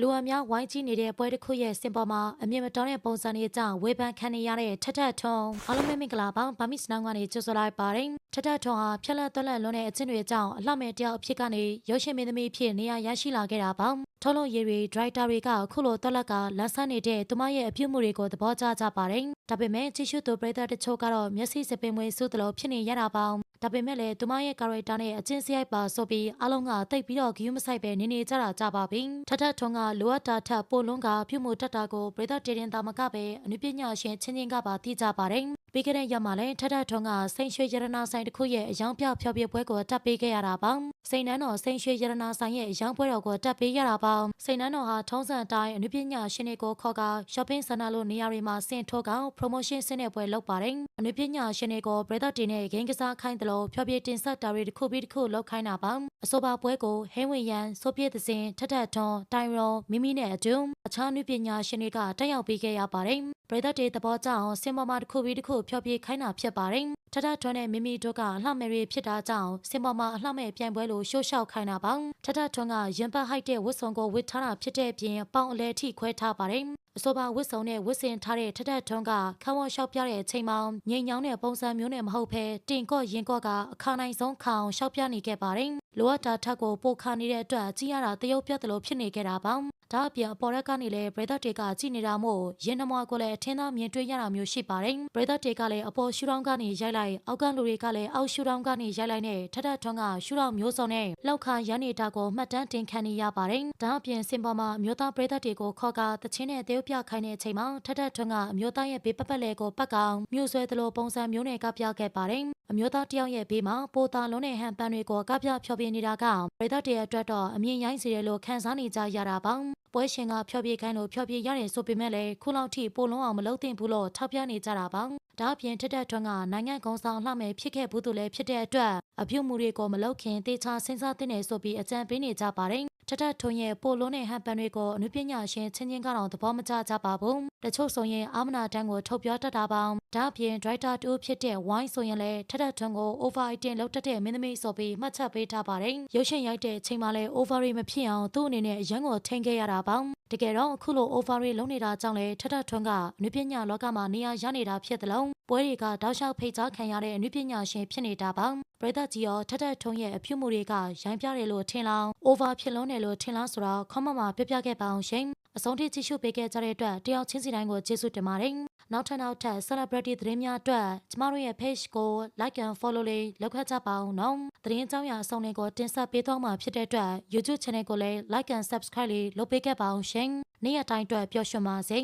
လူအများဝိုင်းကြည့်နေတဲ့ပွဲတစ်ခုရဲ့စင်ပေါ်မှာအမြင့်မတော်တဲ့ပုံစံတွေကြောင့်ဝေဖန်ခံနေရတဲ့ထထထုံအားလုံးပဲမင်္ဂလာပါဗာမစ်စနောင်းကနေကြိုဆိုလိုက်ပါတယ်ထထထုံဟာဖြက်လက်သွက်လက်လွန်တဲ့အချင်းတွေကြောင့်အလှမဲ့တယောက်အဖြစ်ကနေရုပ်ရှင်မင်းသမီးအဖြစ်နေရာရရှိလာခဲ့တာပါ ထုတ်လုပ်ရေးတွေဒရိုက်တာတွေကခုလိုသွက်လက်ကလန်းဆန်းနေတဲ့သူမရဲ့အပြုအမူတွေကိုသဘောကျကြပါတယ်ဒါပေမဲ့ကြည့်ရှုသူပရိသတ်တချို့ကတော့မျက်စိစပင်မွေးစုသလိုဖြစ်နေရတာပါဒါပေမဲ့လည်းသူမရဲ့ character နဲ့အချင်းစရိုက်ပါဆိုပြီးအားလုံးကတိတ်ပြီးတော့ဂယုမဆိုင်ပဲနေနေကြတာကြပါပြီထထထုံကလိုအပ်တာထပ်ပိုလုံးကပြုမှုတတ်တာကိုပရိသတ်တေရင်တာမကပဲအနုပညာရှင်ချင်းချင်းကပါသိကြပါတယ်ပြီးခဲ့တဲ့ရက်မှာလည်းထထထုံကစိန်ရွှေရတနာဆိုင်တစ်ခုရဲ့အယောင်ပြဖျော်ပြပွဲကိုတက်ပေးခဲ့ရတာပါ စိန်နန်းတော်စိန်ရွှေရတနာဆိုင်ရဲ့အယောင်ပွဲတော်ကိုတက်ပေးရတာပါစိန်နန်းတော်ဟာထုံးစံအတိုင်းအနုပညာရှင်တွေကိုခေါ်က shopping center လို့နေရာတွေမှာဆင်ထုတ်ကောင် promotion ဆင်းတဲ့ပွဲလုပ်ပါတယ်အနုပညာရှင်တွေကိုပရိသတ်တင်နဲ့ဂိမ်းကစားခိုင်းတယ်လို့ဖျော်ပြတင်ဆက်တာတွေတစ်ခုပြီးတစ်ခုလုပ်ခိုင်းတာပါအဆိုပါပွဲကိုဟင်းဝင်ရန်ဆိုပြည့်သစင်ထထထွန်တိုင်ရောမိမိနဲ့အတူအခြားနုပညာရှင်တွေကတက်ရောက်ပေးခဲ့ရပါတယ်ပရိသတ်တွေသဘောကျအောင်စင်ပေါ်မှာတစ်ခုပြီးတစ်ခုဖျော်ပြခိုင်းတာဖြစ်ပါတယ် ထထထွန်းနဲ့မိမိတို့ကအလှမယ်တွေဖြစ်တာကြောင့်စင်ပေါ်မှာအလှမယ်ပြိုင်ပွဲလိုရှိုးလျှောက်ခိုင်းတာပါထထထွန်းကရင်ပတ်ဟိုက်တဲ့ဝတ်စုံကိုဝတ်ထားတာဖြစ်တဲ့အပြင်ပေါင်အလဲထိခွဲထားပါတယ်အဆိုပါဝတ်စုံနဲ့ဝတ်ဆင်ထားတဲ့ထထထွန်းကခန်းဝလျှောက်ပြတဲ့အချိန်မှာငိမ်ညောင်းတဲ့ပုံစံမျိုးနဲ့မဟုတ်ဘဲတင်ကော့ရင်ကော့ကအခါနိုင်ဆုံးခါအောင်လျှောက်ပြနေခဲ့ပါတယ်လိုအပ်တာထက်ကိုပိုခါနေတဲ့အတွက်ကြည်ရတာတရုပ်ပြတ်တယ်လို့ဖြစ်နေခဲ့တာပါ ဒါအပြင်အပေါ်ရက်ကနေလည်းပရိသတ်တွေကကြည်နေတာမို့ရင်နမွားကိုလည်းအထင်းသားမြင်တွေ့ရတာမျိုးရှိပါတယ်ပရိသတ်တွေကလည်းအပေါ်ရှူတောင်းကနေရိုက်လိုက်အောက်ကလူတွေကလည်းအောက်ရှူတောင်းကနေရိုက်လိုက်နဲ့ထထထွန်းကရှူတောင်းမျိုးစုံနဲ့လောက်ခါရန်နေတာကိုမှတ်တမ်းတင်ခံနေရပါတယ်ဒါအပြင်စင်ပေါ်မှာအမျိုးသားပရိသတ်တွေကိုခေါ်ကတချင်းနဲ့တရုပ်ပြခိုင်းတဲ့အချိန်မှာထထထွန်းကအမျိုးသားရဲ့ဘေးပပတ်လဲကိုပတ်ကောင်မြို့ဆွဲသလိုပုံစံမျိုးနဲ့ကပြခဲ့ပါတယ်အမျိုးသားတယောက်ရဲ့ဘေးမှာပိုတာလုံးနဲ့ဟန်ပန်တွေကိုကပြဖြောပြနေတာကပရိသတ်တွေအတွက်တော့အမြင်ရိုင်းစီတယ်လို့ခံစားနေကြရတာပါပွဲရှင်ကဖျော်ဖြေခိုင်းလို့ဖျော်ဖြေရတယ်ဆိုပေမဲ့လည်းခုလောက်ထိပိုလုံးအောင်မလုပ်သင့်ဘူးလို့ထောက်ပြနေကြတာပါဒါအပြင်ထက်တဲ့ထွန်းကနိုင်ငံကုံဆောင်လှမယ်ဖြစ်ခဲ့ဘူးသူလည်းဖြစ်တဲ့အတွက်အပြုတ်မှုတွေကိုမလုပ်ခင်တေချာစဉ်းစားသင့်တယ်ဆိုပြီးအကြံပေးနေကြပါတယ်ထထထွန်းရဲ့ပိုလုံးနဲ့ဟန်ပန်တွေကိုအနုပညာရှင်ချင်းချင်းကတော့သဘောမကျကြပါဘူး တချို့ဆိုရင်အာမနာတန်းကိုထုတ်ပြောတတ်တာပါဒါအပြင်ဒရိုက်တာတူဖြစ်တဲ့ဝိုင်းဆိုရင်လည်းထထထွန်းကို over eating လုပ်တတ်တဲ့မင်းသမီးဆိုပြီးမှတ်ချက်ပေးထားပါတယ်ရုပ်ရှင်ရိုက်တဲ့အချိန်မှာလည်း over မဖြစ်အောင်သူ့အနေနဲ့ရန်ကိုထိန်းခဲ့ရတာပါတကယ်တော့အခုလို over တွေလုံးနေတာကြောင့်လေထထထွန်းကအနုပညာလောကမှာနေရာရနေတာဖြစ်တယ်လို့ပွဲတွေကတောက်လျှောက်ဖိတ်ကြားခံရတဲ့အနုပညာရှင်ဖြစ်နေတာပါပရိသတ်ကြီးရောထထထွန်းရဲ့အပြုမှုတွေကရိုင်းပြတယ်လို့ထင်လောင် over ဖြစ်လုံးတယ်လို့ထင်လောင်ဆိုတော့ခေါမမပြပြခဲ့ပါအောင်ရှင် အဆုံးထိကြည့်ရှုပေးခဲ့ကြတဲ့အတွက်တယောက်ချင်းစီတိုင်းကိုကျေးဇူးတင်ပါတယ်နောက်ထပ်နောက်ထပ် celebrity သတင်းများအတွက်ကျမတို့ရဲ့ page ကို like and follow လေးလုပ်ခတ်ကြပါအောင်နော်သတင်းကြောင်းရာအဆုံးလေးကိုတင်ဆက်ပေးသွားမှာဖြစ်တဲ့အတွက် YouTube channel ကိုလည်း like and subscribe လေးလုပ်ပေးခဲ့ပါအောင်ရှင်နေ့ရက်တိုင်းအတွက်ပျော်ရွှင်ပါစေ